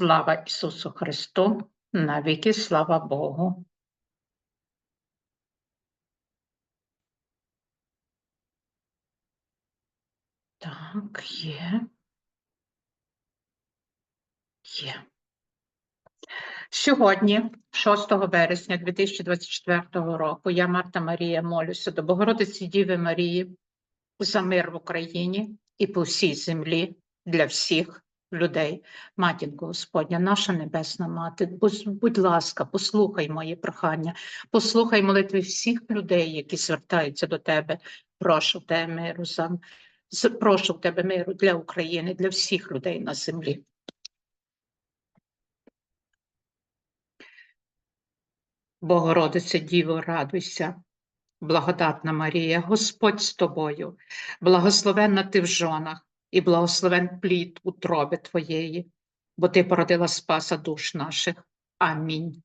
Слава Ісусу Христу, навіки слава Богу. Так, є. Є. Сьогодні, 6 вересня 2024 року, я, Марта Марія, молюся до Богородиці Діви Марії за мир в Україні і по всій землі для всіх людей. Матінко Господня, наша Небесна Мати, будь, ласка, послухай мої прохання, послухай молитви всіх людей, які звертаються до Тебе. Прошу Тебе миру, сам. Прошу Тебе миру для України, для всіх людей на землі. Богородице Діво, радуйся, благодатна Марія, Господь з тобою, благословенна ти в жонах і благословен плід утроби Твоєї, бо Ти породила спаса душ наших. Амінь.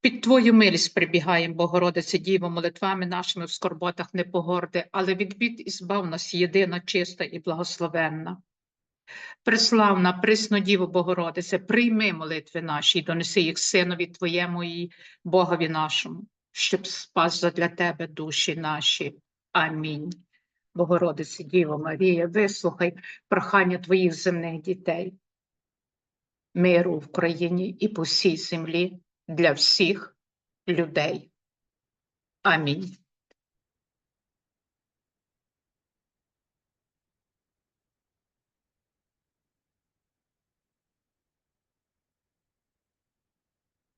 Під Твою милість прибігаємо, Богородице Діво, молитвами нашими в скорботах не погорди, але від бід і збав нас єдина, чиста і благословенна. Преславна, присно Діво Богородице, прийми молитви наші і донеси їх Синові Твоєму і Богові нашому, щоб спас задля Тебе душі наші. Амінь. Богородице Діво Марія, вислухай прохання Твоїх земних дітей, миру в країні і по всій землі для всіх людей. Амінь.